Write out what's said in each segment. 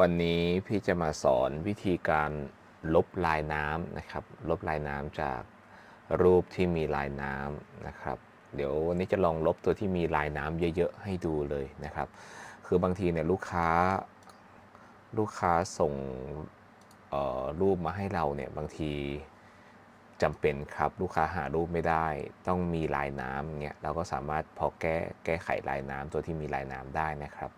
วันนี้พี่จะมาสอนวิธีการลบลายน้ำนะครับ ลบลายน้ำจากรูปที่มีลายน้ำนะครับ เดี๋ยววันนี้จะลองลบตัวที่มีลายน้ำเยอะๆให้ดูเลยนะครับ คือบางทีเนี่ยลูกค้าลูกค้าส่งเอ่อรูปมาให้เราเนี่ยบางทีจำเป็นครับลูกค้าหารูปไม่ได้ ต้องมีลายน้ำเนี่ยเราก็สามารถพอแก้แก้ไขลายน้ำตัวที่มีลายน้ำได้นะครับ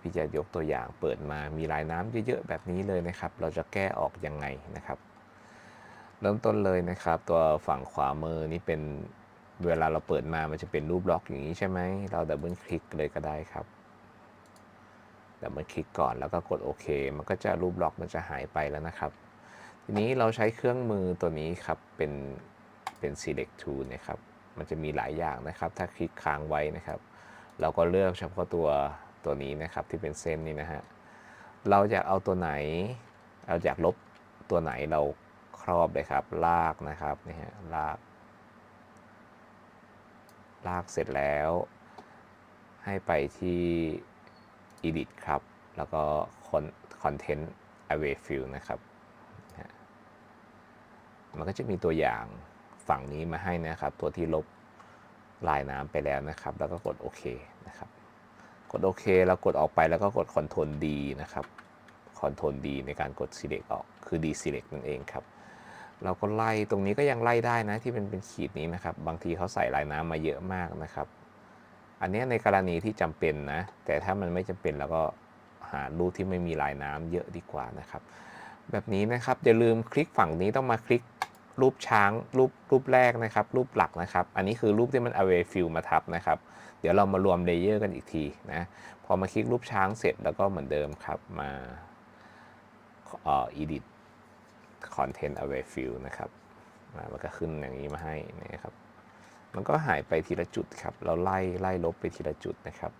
พี่จะยกตัวอย่างเปิดมามีลายน้ำเยอะๆแบบนี้เลยนะครับ เราจะแก้ออกยังไงนะครับ เริ่มต้นเลยนะครับ ตัวฝั่งขวามือนี่เป็นเวลาเราเปิดมามันจะเป็นรูปบล็อกอย่างนี้ใช่ไหมเราดับเบิลคลิกเลยก็ได้ครับดับเบิลคลิกก่อนแล้วก็กดโอเค มันก็จะรูปบล็อกมันจะหายไปแล้วนะครับ ทีนี้เราใช้เครื่องมือตัวนี้ครับเป็นเป็น select tool นะครับ มันจะมีหลายอย่างนะครับ ถ้าคลิกค้างไว้นะครับ เราก็เลือกเฉพาะตัว ตัวนี้นะครับที่เป็นเส้นนี้นะฮะ เราอยากเอาตัวไหน เราอยากลบตัวไหนเราครอบเลยครับ ลากนะครับนี่ฮะลาก ลากเสร็จแล้ว ให้ไปที่ edit ครับ แล้วก็ content away fill นะครับมันก็จะมีตัวอย่างฝั่งนี้มาให้นะครับ ตัวที่ลบลายน้ำไปแล้วนะครับ แล้วก็กดโอเคนะครับ กดโอเคแล้วกดออกไปแล้วก็กด Ctrl D นะครับ Ctrl D ในการกด select ออกคือ deselect นั่นเองครับ เราก็ไล่ตรงนี้ก็ยังไล่ได้นะที่เป็นเป็นขีดนี้นะครับ บางทีเขาใส่ลายน้ำมาเยอะมากนะครับ อันนี้ในกรณีที่จำเป็นนะ แต่ถ้ามันไม่จำเป็นเราก็หารูปที่ไม่มีลายน้ำเยอะดีกว่านะครับ แบบนี้นะครับอย่าลืมคลิกฝั่งนี้ต้องมาคลิก รูปช้างรูปรูปแรกนะครับ รูปหลักนะครับ อันนี้คือรูปที่มัน away fill มาทับนะครับ เดี๋ยวเรามารวมเลเยอร์กันอีกทีนะพอมาคลิกรูปช้างเสร็จแล้วก็เหมือนเดิมครับมาเอ่อ edit content away fill นะครับมามันก็ขึ้นอย่างนี้มาให้นะครับ มันก็หายไปทีละจุดครับ เราไล่ไล่ลบไปทีละจุดนะครับ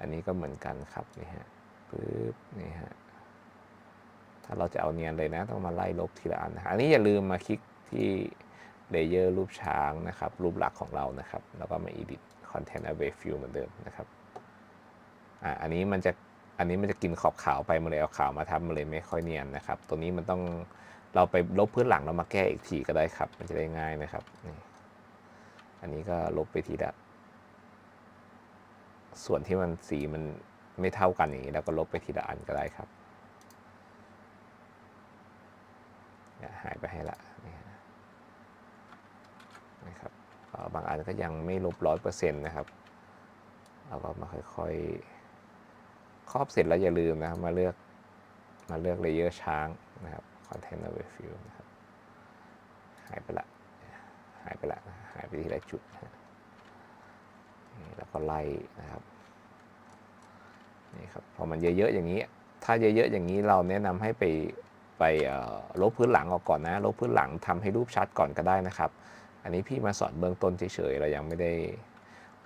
อันนี้ก็เหมือนกันครับนี่ฮะปึ๊บนี่ฮะาเราจะเอาเนียนเลยนะต้องมาไล่ลบทีละอันอันนี้อย่าลืมมาคลิกที่เลเยอร์รูปช้างนะครับ รูปหลักของเรานะครับ แล้วก็มา edit content away fill เหมือนเดิมนะครับอ่าอันนี้มันจะอันนี้มันจะกินขอบขาวไปมันเลยเอาขาวมาทับมันเลยไม่ค่อยเนียนนะครับ ตัวนี้มันต้องเราไปลบพื้นหลังเรามาแก้อีกทีก็ได้ครับ มันจะได้ง่ายนะครับนี่อันนี้ก็ลบไปทีละส่วนที่มันสีมันไม่เท่ากันอย่างนี้แล้วก็ลบไปทีละอันก็ได้ครับ เนี่ย หายไปให้ละนี่ฮะนะครับเอ่อบางอันก็ยังไม่ลบร้อยเปอร์เซ็นต์นะครับเราก็มาค่อยๆ ครอบเสร็จแล้วอย่าลืมนะครับ มาเลือกมาเลือกเลเยอร์ช้างนะครับ Content Away Fill นะครับหายไปละหายไปละหายไปทีละจุดนะแล้วก็ไล่นะครับนี่ครับพอมันเยอะๆอย่างนี้ ถ้าเยอะๆอย่างนี้เราแนะนำให้ไป ไปลบพื้นหลังออกก่อนนะ ลบพื้นหลังทำให้รูปชัดก่อนก็ได้นะครับ อันนี้พี่มาสอนเบื้องต้นเฉยๆเรายังไม่ได้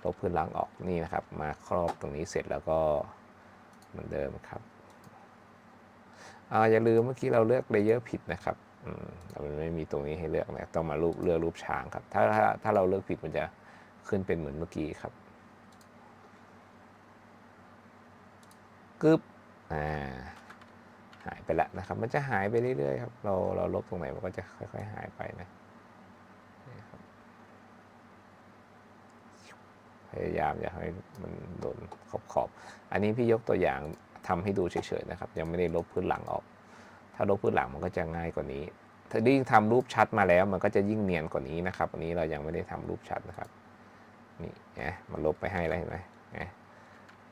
ลบพื้นหลังออกนี่นะครับ มาครอบตรงนี้เสร็จแล้วก็เหมือนเดิมครับอาอย่าลืมเมื่อกี้เราเลือกเลเยอร์ผิดนะครับอืมมันไม่มีตรงนี้ให้เลือกนะต้องมารูปเลือกรูปช้างครับ ถ้าถ้าถ้าเราเลือกผิดมันจะขึ้นเป็นเหมือนเมื่อกี้ครับกึบอ่า หายไปแล้วนะครับ มันจะหายไปเรื่อยๆครับ เราเราลบตรงไหนมันก็จะค่อย ๆ หายไปนะพยายามอย่าให้มันโดนขอบขอบๆอันนี้พี่ยกตัวอย่างทำให้ดูเฉยๆนะครับ ยังไม่ได้ลบพื้นหลังออก ถ้าลบพื้นหลังมันก็จะง่ายกว่านี้ ถ้ายิ่งทำรูปชัดมาแล้ว มันก็จะยิ่งเนียนกว่านี้นะครับ อันนี้เรายังไม่ได้ทำรูปชัดนะครับ นี่นะมันลบไปให้แล้วเห็นไหมนะ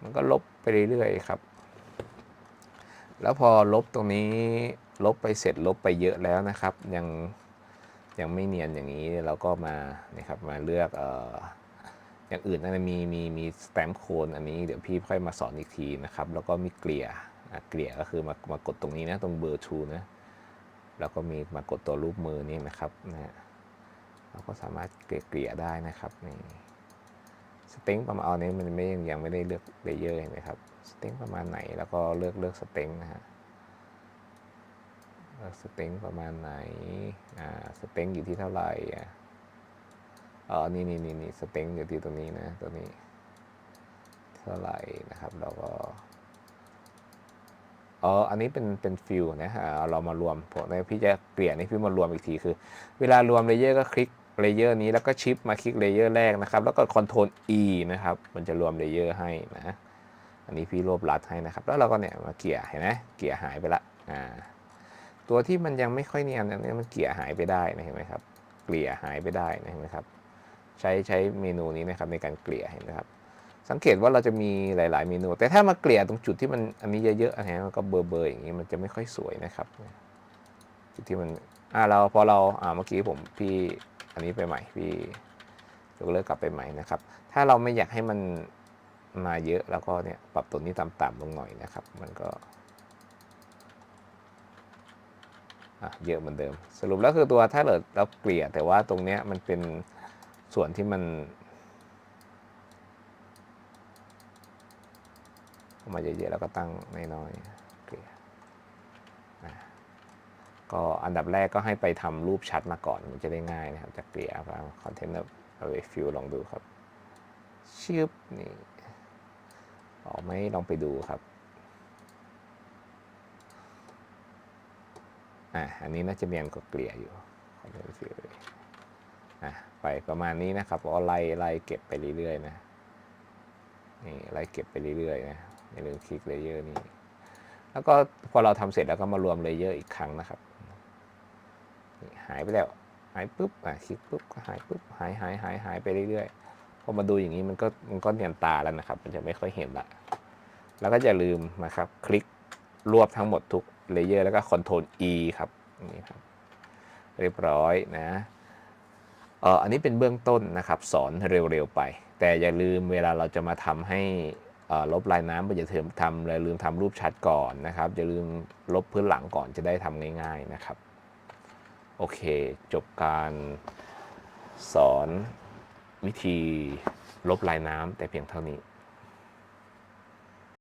มันก็ลบไปเรื่อยๆครับ แล้วพอลบตรงนี้ลบไปเสร็จลบไปเยอะแล้วนะครับ ยังยังไม่เนียนอย่างนี้เราก็มานะครับมาเลือกเอ่ออย่างอื่นนะมีมีมีสแตมป์โคนอันนี้เดี๋ยวพี่ค่อยมาสอนอีกทีนะครับ แล้วก็มีเกลี่ยะเกลี่ยก็คือมามากดตรงนี้นะตรงเบอร์ทูนะแล้วก็มีมากดตัวรูปมือนี่นะครับนะเราก็สามารถเกลี่ยได้นะครับนี่สเต็งประมาณนี้มันไม่ยังยังไม่ได้เลือกเลเยอร์เห็นไหมครับ สเต็งประมาณไหน แล้วก็เลือกเลือกสเต็งนะฮะเลือกสเต็งประมาณไหน อ่า สเต็งอยู่ที่เท่าไหร่อะอ๋อ นี่นี่นี่นี่สเต็งอยู่ที่ตรงนี้นะ ตัวนี้ เท่าไหร่นะครับ เราก็อ๋อ อันนี้เป็นเป็นฟิลนะฮะเรามารวมผมในพี่จะเกลี่ยนี่พี่มารวมอีกทีคือ เวลารวมเลเยอร์ก็คลิกเลเยอร์นี้แล้วก็ชิปมาคลิกเลเยอร์แรกนะครับ แล้วก็คอนโทรล E นะครับ มันจะรวมเลเยอร์ให้นะ อันนี้พี่รวบรัดให้นะครับ แล้วเราก็เนี่ยมาเกี่ยเห็นไหมเกี่ยหายไปละอ่าตัวที่มันยังไม่ค่อยเนียนอันนี้มันเกี่ยหายไปได้นะเห็นไหมครับ เกลี่ยหายไปได้นะเห็นไหมครับ ใช้ใช้เมนูนี้นะครับในการเกลี่ยเห็นไหมครับ สังเกตว่าเราจะมีหลาย ๆ เมนู แต่ถ้ามาเกลี่ยตรงจุดที่มันอันนี้เยอะๆอันนี้มันก็เบอร์เบอร์อย่างนี้มันจะไม่ค่อยสวยนะครับจุดที่มันอ่าเราพอเราอ่าเมื่อกี้ผมพี่อันนี้ไปใหม่พี่ยกเลิกกลับไปใหม่นะครับ ถ้าเราไม่อยากให้มัน มาเยอะแล้วก็เนี่ยปรับตัวนี้ต่ำๆลงหน่อยนะครับ มันก็อะเยอะเหมือนเดิม สรุปแล้วคือตัวถ้าเกิดเราเกลี่ยแต่ว่าตรงเนี้ยมันเป็นส่วนที่มันมาเยอะๆแล้วก็ตั้งน้อยๆเกลี่ยอะก็อันดับแรกก็ให้ไปทำรูปชัดมาก่อนมันจะได้ง่ายนะครับจะเกลี่ยไปคอนเทนต์เอาไปฟิลลองดูครับชืบนี่ ออกไหมลองไปดูครับอะอันนี้น่าจะเนียนกว่าเกลี่ยอยู่คอนเทนต์ฟิลอะไปประมาณนี้นะครับก็ไล่ไล่เก็บไปเรื่อยๆนะนี่ไล่เก็บไปเรื่อยๆนะอย่าลืมคลิกเลเยอร์นี้แล้วก็พอเราทำเสร็จแล้วก็มารวมเลเยอร์อีกครั้งนะครับนี่หายไปแล้วหายปุ๊บอะคลิกปุ๊บก็หายปุ๊บหายหายหายหายไปเรื่อยๆ พอมาดูอย่างนี้มันก็มันก็เนียนตาแล้วนะครับ มันจะไม่ค่อยเห็นละ แล้วก็อย่าลืมนะครับ คลิกรวบทั้งหมดทุกเลเยอร์แล้วก็ Ctrl E ครับนี่ครับ เรียบร้อยนะเอออันนี้เป็นเบื้องต้นนะครับ สอนเร็วๆไป แต่อย่าลืมเวลาเราจะมาทำให้อ่อลบลายน้ำอย่าลืมทำอย่าลืมทำรูปชัดก่อนนะครับ อย่าลืมลบพื้นหลังก่อนจะได้ทำง่าย ๆนะครับ โอเค จบการสอน วิธีลบลายน้ำแต่เพียงเท่านี้